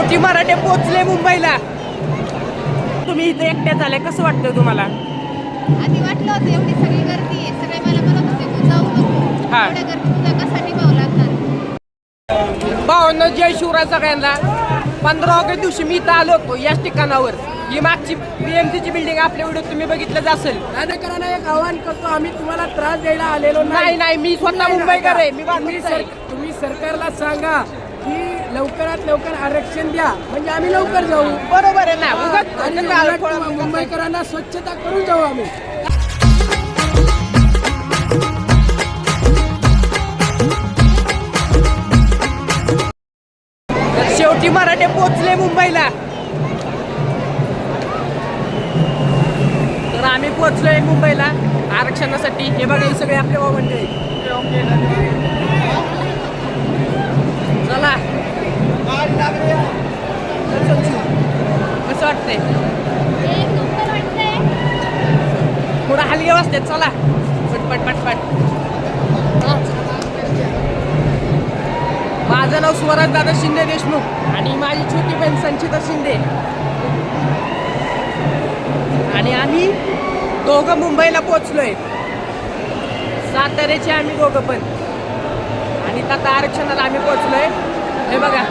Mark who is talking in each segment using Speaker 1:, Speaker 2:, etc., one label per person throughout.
Speaker 1: शेवटी मराठे पोचले मुंबईला. तुम्ही इथे एकट्या झाले कसं वाटतं तुम्हाला?
Speaker 2: आधी वाटलं होतं एवढी सगळी गर्दी आहे सगळे मला म्हणत होते तू जाऊ नको.
Speaker 1: हा.
Speaker 2: एवढ्या गर्दी तुझा कसा निभाव लागणार?
Speaker 1: भावना जय शिवराय सगळ्यांना. पंधरा ऑगस्ट दिवशी मी इथं आलो होतो याच ठिकाणावर. ही मागची बीएमसीची बिल्डिंग आपल्या व्हिडिओ तुम्ही बघितलंच असेल.
Speaker 3: नागरिकांना एक आवाहन करतो आम्ही तुम्हाला त्रास द्यायला आलेलो
Speaker 1: नाही. नाही मी स्वतः मुंबईकर आहे मी
Speaker 3: तुम्ही
Speaker 1: बातमीच
Speaker 3: सर तुम्ही सरकारला सांगा. लवकरात लवकर आरक्षण द्या. म्हणजे आम्ही लवकर जाऊ.
Speaker 1: बरोबर आहे ना. उगाच-
Speaker 3: आणि
Speaker 1: उगाच
Speaker 3: उलट
Speaker 1: थोडं-
Speaker 3: मुंबईकरांना स्वच्छता करून जाऊ आम्ही.
Speaker 1: शेवटी मराठे पोचले मुंबईला. तर आम्ही पोचलोय मुंबईला आरक्षणासाठी. हे बघा हे सगळे आपले वावंडे चला चल. कसं वाटतंय? थोडं हलगे वाजते चला. पटपट पटपट. माझं नाव स्वराज दादा शिंदे देशमुख आणि माझी छोटी बहीण संचिता शिंदे. आणि आम्ही दोघं मुंबईला पोचलोय साताऱ्याचे आम्ही दोघं पण. आणि आता आरक्षणाला आम्ही पोचलोय हे बघा.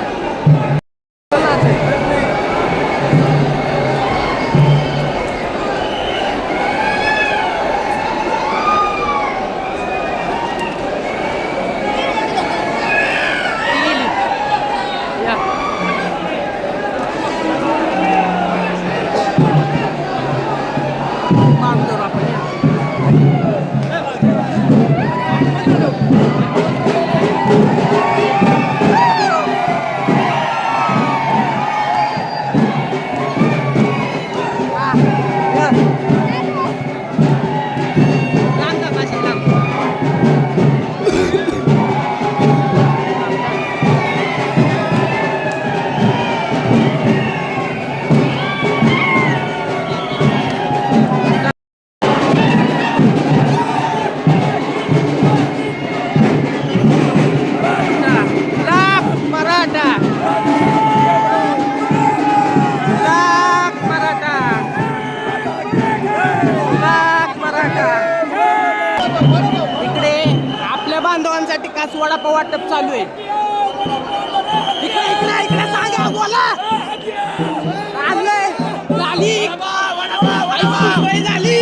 Speaker 1: आईची सोय झाली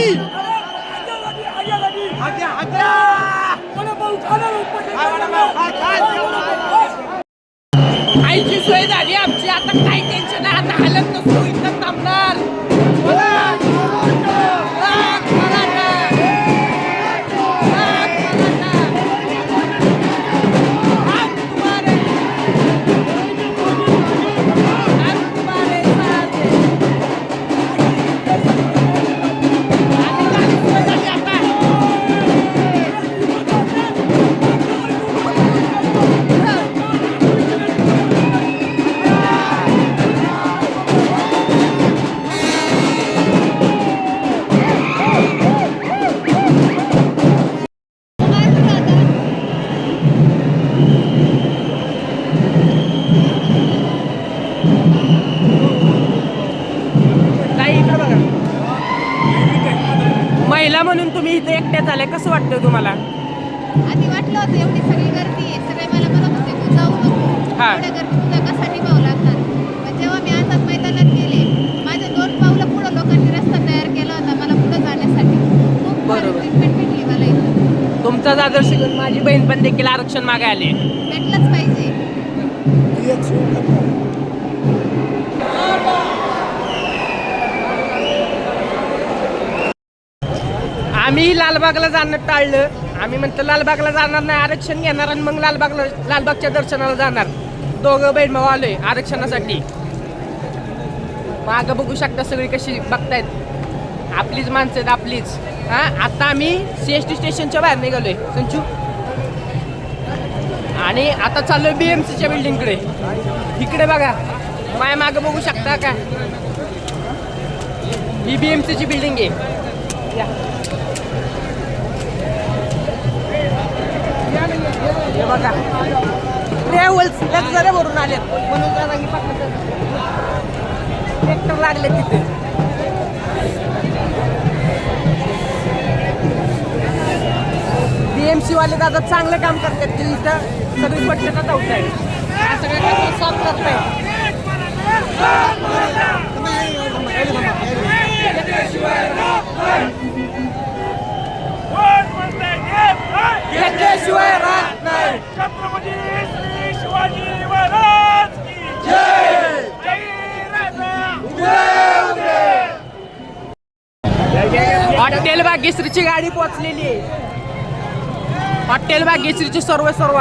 Speaker 1: सोय झाली आमची. आता काही टेन्शन आहे आता हालत नसतो इथं थांबणार. वाटतं तुम्हाला?
Speaker 2: आधी वाटलं होतं एवढी सगळी गर्दी आहे. सगळे मला म्हणत होते तू जाऊ नको.
Speaker 1: हा.
Speaker 2: एवढ्या गर्दी तुझा कसा निभाव लागणार? पण जेव्हा मी आझाद मैदानात गेले माझ्या दोन पावलं पुढं लोकांनी रस्ता तयार केला होता मला पुढे जाण्यासाठी. खूप
Speaker 1: बरोबर.
Speaker 2: ट्रीटमेंट भेटली मला इथं.
Speaker 1: तुमचाच आदर्श घेऊन माझी बहीण पण देखील आरक्षण मागे आले.
Speaker 2: भेटलंच पाहिजे.
Speaker 1: आम्ही लालबागला जाणं टाळलं. आम्ही म्हणतो लालबागला जाणार नाही आरक्षण घेणार आणि मग लालबागला लालबागच्या दर्शनाला जाणार. दोघं बहीण भाऊ आलोय आरक्षणासाठी. मागं बघू शकता सगळी कशी बघतायत. आपलीच माणसं आहेत आपलीच. हा? आता आम्ही सी एस टी स्टेशनच्या बाहेर निघालोय. संचू? आणि आता चाललोय बी एम सीच्या बिल्डिंगकडे इकडे बघा. माया मागं बघू शकता का? ही बी एम सीची बिल्डिंग आहे. या. हे बघा. ट्रॅव्हल्स लक्झरी भरून आलेत. म्हणून जरा. ट्रॅक्टर लागले तिथे. बीएमसी वाले दादा चांगलं काम करतात ते इथं सगळी पट्ट्याचा धावत आहे सगळं कचरा साफ करताय
Speaker 4: कोण म्हणतंय छत्रपती श्री शिवाजी महाराज की जय! जय राजा!
Speaker 1: हॉटेल भाग्यश्रीची गाडी पोहोचलेली आहे हॉटेल भाग्यश्रीची सर्व सर्व.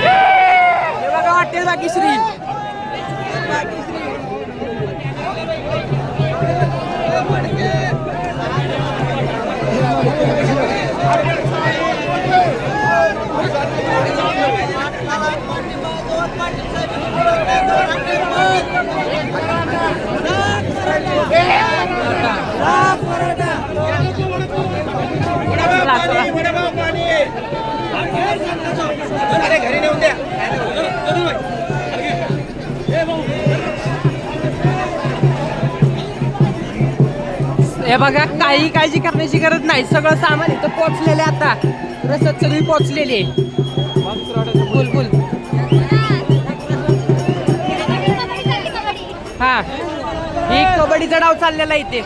Speaker 1: हे बघा हॉटेल भाग्यश्री चला, बघा काही काळजी करण्याची गरज नाही. सगळं सामान इथं पोचलेले आता. रसद सगळी पोचलेली आहे. बोल बोल. हा. ही कबड्डीचा डाव चाललेला इथे.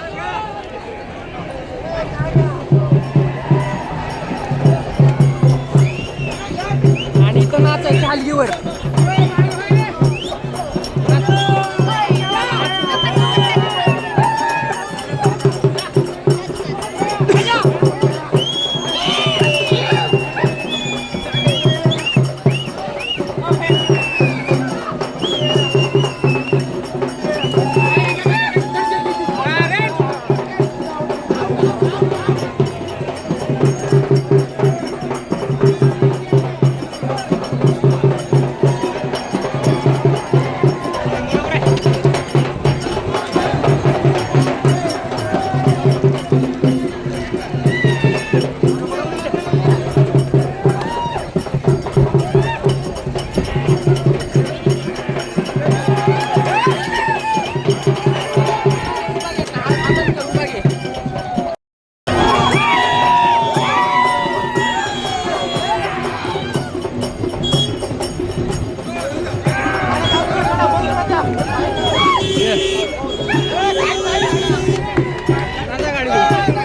Speaker 1: आणि इथं नाचायचं हलगीवर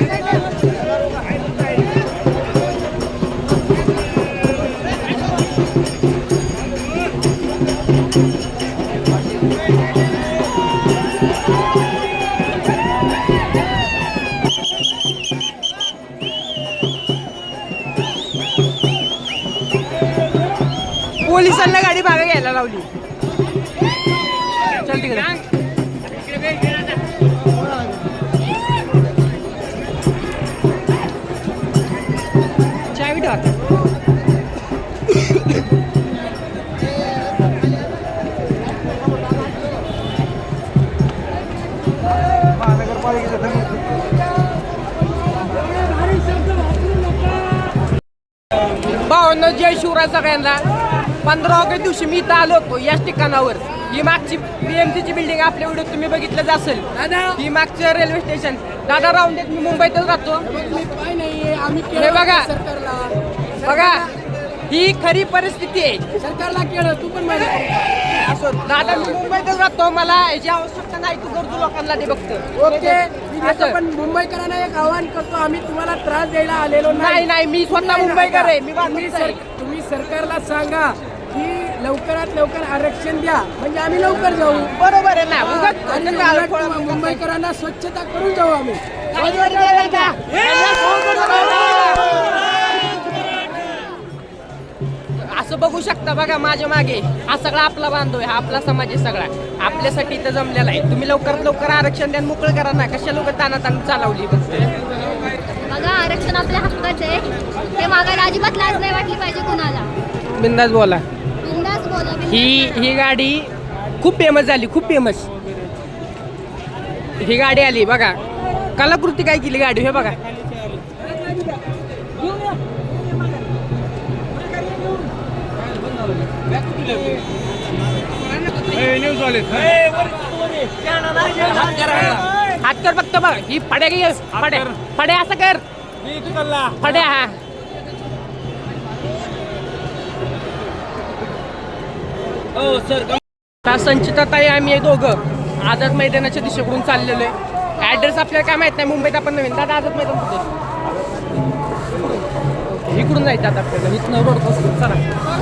Speaker 1: Thank you. भावांनो जय शिवराय सगळ्यांना. पंधरा ऑगस्ट दिवशी मी इथं आलो होतो याच ठिकाणावर. ही मागची बीएमसीची बिल्डिंग आपल्या व्हिडिओ तुम्ही बघितलंच असेल. ही मागचं रेल्वे स्टेशन दादा राहून देत मी मुंबईतच राहतो. हे बघा. बघा. ही खरी परिस्थिती आहे.
Speaker 5: सरकारला केलं तू पण
Speaker 1: असो दादा मी मुंबईतच राहतो. मला याची आवश्यकता नाही. तू गरजू लोकांना दे बघतो
Speaker 5: ओके मी देतो,
Speaker 1: असं.
Speaker 5: पण मुंबईकरांना एक आव्हान करतो. आम्ही तुम्हाला त्रास द्यायला आलेलो
Speaker 1: नाही. नाही मी स्वतः मुंबईकर आहे. मी
Speaker 5: तुम्ही सरकारला सांगा की लवकरात लवकर आरक्षण द्या. म्हणजे आम्ही लवकर जाऊ.
Speaker 1: बरोबर आहे ना.
Speaker 5: मुंबईकरांना स्वच्छता करून जाऊ आम्ही.
Speaker 1: असं बघू शकता बघा माझ्या मागे. हा सगळा आपला बांधव आहे हा आपला समाज आहे सगळा. आपल्यासाठी इथं जमलेला आहे. तुम्ही लवकरात लवकर आरक्षण द्या मोकळं करा ना. कशा लोक ताना ताण चालवली बघ
Speaker 6: बघा आरक्षण आपल्या हक्काचं आहे. ते मागायला अजिबात लाज नाही वाटली पाहिजे कुणाला.
Speaker 1: बिंदास बोला.
Speaker 6: बिंदास बोला
Speaker 1: ही. ही गाडी खूप फेमस झाली खूप फेमस ही गाडी आली बघा. कलाकृती काय केली गाडी हे बघा. हात कर फक्त बघ. ही फड्या घे फड्या फड्या असं कर. फड्या हा. आता संचिता ताई आम्ही हे दोघं आझाद मैदानाच्या दिशेकडून चाललेलो आहे. ऍड्रेस आपल्याला काय माहीत नाही. मुंबईत आपण नवीन. दादा आझाद मैदान कुठे? इकडून जायचं आता आपल्याला. इथनं रोड क्रॉस करून चला.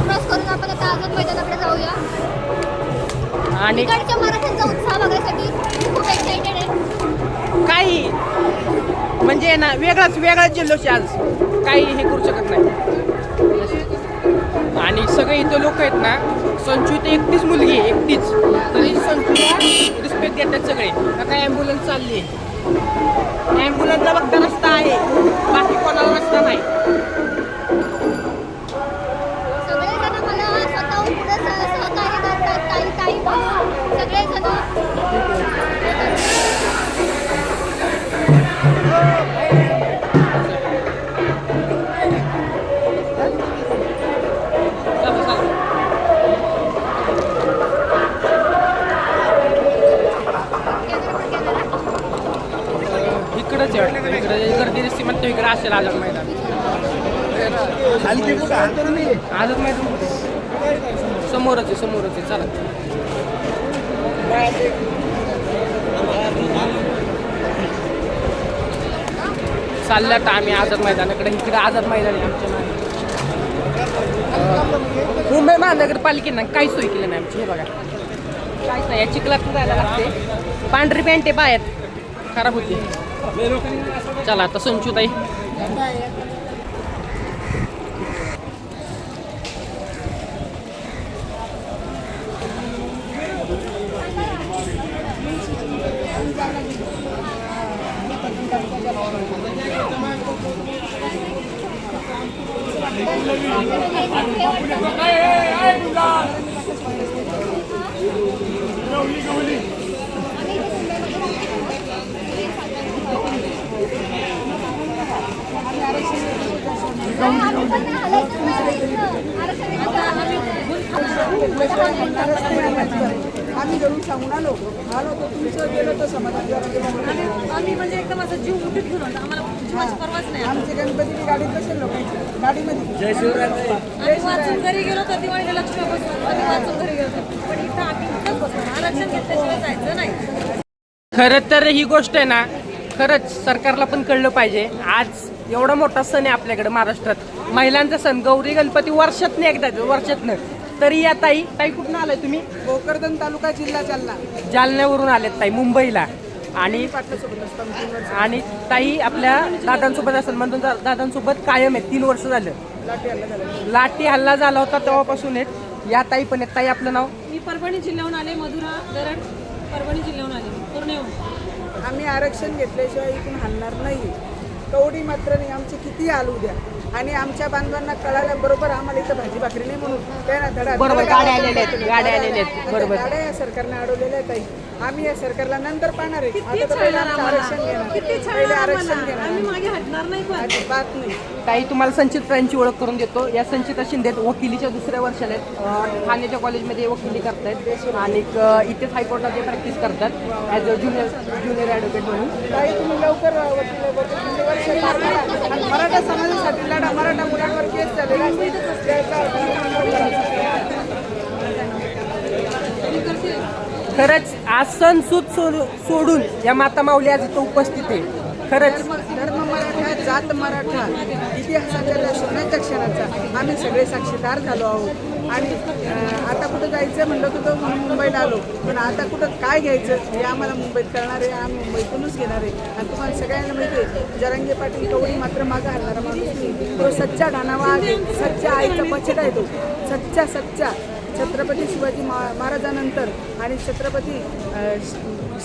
Speaker 6: क्रॉस करून आपण आता आझाद मैदानाकडे जाऊया.
Speaker 1: आणि
Speaker 6: इकडच्या मराठ्यांचा उत्साह खूप एक्साइटेड आहे.
Speaker 1: काही म्हणजे ना वेगळाच वेगळाच जल्लोष आहे आज काही हे करू शकत नाही. आणि सगळे इथं लोक आहेत ना संचू ते एकटीच मुलगी आहे एकटीच. तरी संचूला रिस्पेक्ट देतात सगळे. आता ॲम्ब्युलन्स चालली आहे. ॲम्ब्युलन्सला फक्त रस्ता आहे. बाकी कोणाला रस्ता नाही. इकडंच इकडे गर्दी दिसते म्हणतो इकडे असेल आझाद मैदान. आझाद मैदान कुठे? समोरच आहे समोरच आहे. चला. चालल्यात आम्ही आझाद मैदानाकडे. इकडे आझाद मैदान आहे आमच्या मुंबई हो, महानगरपालिकेनं काही सोय केली नाही आमची हे बघा. काहीच नाही या चिखलात जायला लागते. पांढरी पॅन्ट आहे बाहेर. खराब होती. चला आता संचूताई.
Speaker 3: आम्ही घरून सांगून आलो आलो तर तुमचं गेलं तर समाधान
Speaker 7: आम्ही म्हणजे एकदम असं जीव उठून घेऊन आम्हाला जीवाची परवाच नाही
Speaker 3: आमचे गणपतीची गाडी कशी लोकांची. गाडीमध्ये.
Speaker 7: आम्ही वाचून घरी गेलो तर दिवाळीला लक्ष्मी बसलो आम्ही वाचून घरी गेलो होतो. पण इथं आम्ही इथंच बसलो आरक्षण घेतल्याशिवाय जायचं नाही.
Speaker 1: खरं तर ही गोष्ट आहे ना खरंच सरकारला पण कळलं पाहिजे. आज एवढा मोठा सण आहे आपल्याकडे महाराष्ट्रात. महिलांचा सण गौरी गणपती वर्षातनं एकदा वर्षातनं. तरी या ताई ताई कुठून आलाय तुम्ही?
Speaker 3: भोकरदन तालुका जिल्हा जालना.
Speaker 1: जालन्यावरून आलेत ताई मुंबईला. आणि आणि ताई आपल्या दादांसोबत असेल म्हणून दा- दादांसोबत कायम आहेत तीन वर्ष झालं.
Speaker 3: लाठी हल्ला झाला
Speaker 1: लाठी हल्ला झाला होता तेव्हापासून आहेत या ताई पण आहेत ताई आपलं नाव?
Speaker 7: मी परभणी जिल्ह्याहून आले मधुरा दरड परभणी जिल्ह्याहून आले पूर्ण येऊन
Speaker 3: आम्ही आरक्षण घेतल्याशिवाय इथून हलणार नाही कवडी मात्र नाही आमचे किती आलू द्या. आणि आमच्या बांधवांना कळाल्याबरोबर आम्हाला इथं भाजी भाकरी नाही म्हणून. त्यांना धडा
Speaker 1: बरोबर,
Speaker 3: धडा
Speaker 1: गाड्या आलेल्या आहेत,
Speaker 3: गाड्या
Speaker 1: गाड्या आलेल्या आहेत,
Speaker 3: आणि त्या
Speaker 1: बरोबर.
Speaker 3: गाड्या या सरकारने अडवलेल्या आहेत ताई. आम्ही या सरकारला नंतर पाहणार आहे.
Speaker 7: किती
Speaker 3: आता तर पहिले
Speaker 7: छळणार
Speaker 3: आमचं आरक्षण
Speaker 7: आम्हाला
Speaker 3: घेणार
Speaker 7: किती
Speaker 3: पहिले
Speaker 7: छळणार
Speaker 3: आरक्षण
Speaker 7: आम्हाला?
Speaker 3: घेणार
Speaker 7: आम्ही मागे हटणार नाही पण.
Speaker 3: अजिबात नाही.
Speaker 1: ताई तुम्हाला संचितांची ओळख करून देतो. या संचिता शिंदे आहेत, वकिलीच्या दुसऱ्या वर्षाला आहेत. अं, ठाण्याच्या कॉलेजमध्ये वकिली करतायत. आणि अं, इथेच हायकोर्टात प्रॅक्टिस करतात as a junior junior advocate म्हणून.
Speaker 3: ताई तुम्ही लवकर वकील वकील वर्ष पार करा. आणि मराठा समाजासाठी लढा मराठा मराठा मुलांवर केस झालेला
Speaker 1: खरंच आज सण सूद सोडून या माता माऊली आज इथं उपस्थित आहे. खरंच
Speaker 3: धर्म जात मराठा इतिहासाच्या त्या सोन्याच्या क्षणाचा आम्ही सगळे साक्षीदार झालो आहोत. आणि आता कुठं जायचं म्हणलं होतं म्हणून मुंबईला आलो. पण आता कुठं काय घ्यायचं हे आम्हाला मुंबईत कळणार आहे आम्ही मुंबईतूनच घेणार आहे. आणि तुम्हाला सगळ्यांना माहिती आहे जरंगे पाटील कवडी मात्र मागं हलणारा माणूस तो सच्चा ढाणावा आहे. सच्चा आईचा बचत आहे तो. सच्चा सच्चा. छत्रपती शिवाजी मा महाराजानंतर आणि छत्रपती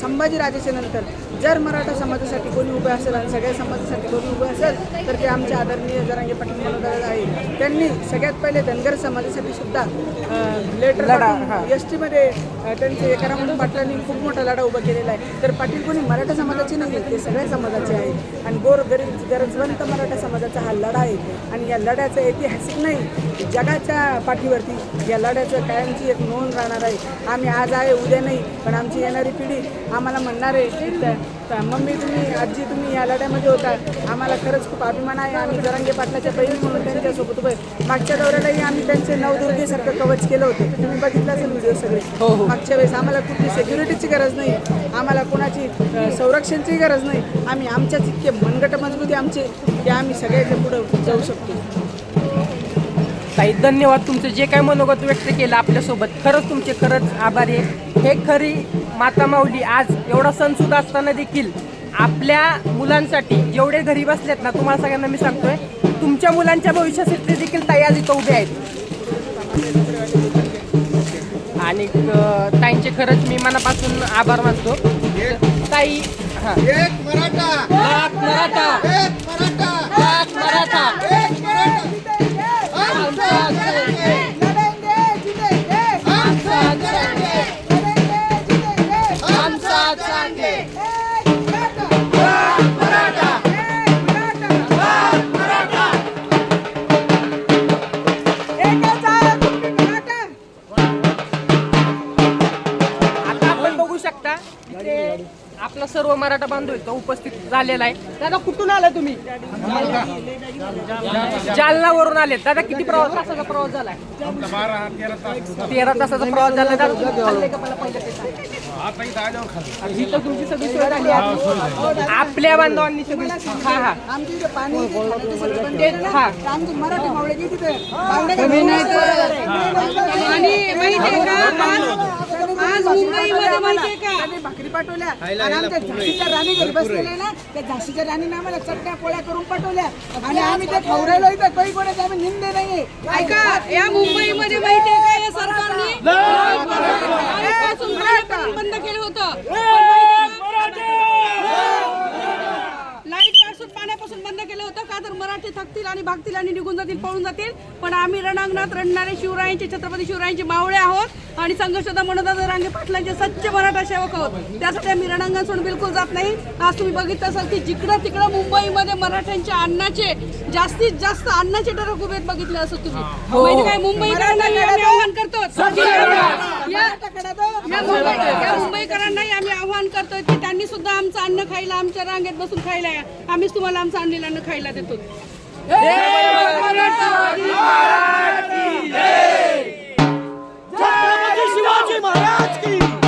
Speaker 3: संभाजीराजेच्या नंतर. जर मराठा समाजासाठी कोणी उभे असेल आणि सगळ्या समाजासाठी कोणी उभे असेल तर ते आमचे आदरणीय जरांगे पाटील मनोदर आहे. त्यांनी सगळ्यात पहिले धनगर समाजासाठी सुद्धा लेटर
Speaker 1: लढा.
Speaker 3: एस टीमध्ये त्यांचे एकारामधून पाटलांनी खूप मोठा लढा उभा केलेला आहे. तर पाटील कोणी मराठा समाजाचे नाही ते सगळ्या समाजाचे आहे आणि गोर गरीब गरजवंत मराठा समाजाचा हा लढा आहे. आणि या लढ्याचं ऐतिहासिक नाही जगाच्या पाठीवरती या लढ्याचं कायमची एक नोंद राहणार आहे. आम्ही आज आहे उद्या नाही पण आमची येणारी पिढी आम्हाला म्हणणार आहे मम्मी तुम्ही आजी तुम्ही या लढ्यामध्ये होता. आम्हाला खरंच खूप अभिमान आहे. आम्ही जरांगे पाटलाच्या बहीण म्हणून त्यांच्यासोबत उभे. मागच्या दौऱ्यालाही आम्ही त्यांचे नवदुर्गेसारखं कवच केलं होतं. तुम्ही बघितलं असेल व्हिडिओ सगळे.
Speaker 1: हो, हो.
Speaker 3: मागच्या वेळेस आम्हाला कुठली सेक्युरिटीची गरज नाही. आम्हाला कोणाची संरक्षणची गरज नाही. आम्ही आमच्याच इतके मनगट मजबूती आमचे की आम्ही सगळ्याच्या पुढं जाऊ शकतो.
Speaker 1: ताई धन्यवाद तुमचं जे काय मनोगत व्यक्त केलं आपल्यासोबत. खरंच तुमचे खरंच आभारी आहे. हे खरी माता माऊली आज एवढा सण सुद्धा असताना देखील आपल्या मुलांसाठी जेवढे घरी बसलेत ना तुम्हाला सगळ्यांना मी सांगतोय तुमच्या मुलांच्या भविष्यासाठी देखील ताई आज इथं उभे आहेत. आणि ताईंचे खरंच मी मनापासून आभार मानतो. ताई हा.
Speaker 8: मराठा.
Speaker 1: मराठा.
Speaker 8: मराठा.
Speaker 1: मराठा बांधव इथं उपस्थित झालेला आहे. दादा कुठून आला तुम्ही? जालनावरून आले. दादा किती प्रवास तासाचा प्रवास झाला तेरा तासाचा प्रवास झाला दादा तुमची सगळी सोय झाली. आहे. आपल्या बांधवांनी सगळी हा हा.
Speaker 3: आमची इथे पाणी खाण्याचे सगळे बंद
Speaker 1: ते
Speaker 3: केलं
Speaker 1: हा.
Speaker 3: ना, आमची मराठी मावळे किती ते बांगड्या घालून
Speaker 7: आणि माहितीये का? आज आज मुंबईमध्ये माहितीये का?
Speaker 3: त्यांनी भाकरी पाठवल्या. आणि आमच्या झाशीच्या राणी घरी बसलेल्या ना त्या झाशीच्या राणीने आम्हाला चटण्या पोळ्या करून पाठवल्या. आणि आम्ही ते खाऊ राहिलो इथं. काही कोणाचे आम्ही निंदे नाहीये.
Speaker 7: ऐका या मुंबईमध्ये माहितीये का? या सरकारने बंद केलं होतं पण माहितीये का? लाइटपासून पाण्यापासून बंद केलं होतं. का तर मराठी थकतील आणि भागतील आणि निघून जातील पळून जातील. पण आम्ही रणांगणात रडणारे शिवरायांचे छत्रपती शिवरायांचे मावळे आहोत आणि संघर्षदा मनोदादा रांगे पाटलांचे सच्चे मराठा सेवक आहोत. त्यासाठी आम्ही रणांगण सोडून बिलकुल जात नाही. आज तुम्ही बघितलं असाल की जिकडं तिकडं मुंबईमध्ये मराठ्यांच्या अन्नाचे जास्तीत जास्त अन्नाचे डरक उभे बघितले असं तुम्ही. माहिती या मुंबईकरांनाही आम्ही आव्हान करतोय की त्यांनी सुद्धा आमचं अन्न खायला आमच्या रांगेत बसून खायला या. आम्हीच तुम्हाला आमचं अन्न अन्न खायला देतो. शिवाजी महाराज की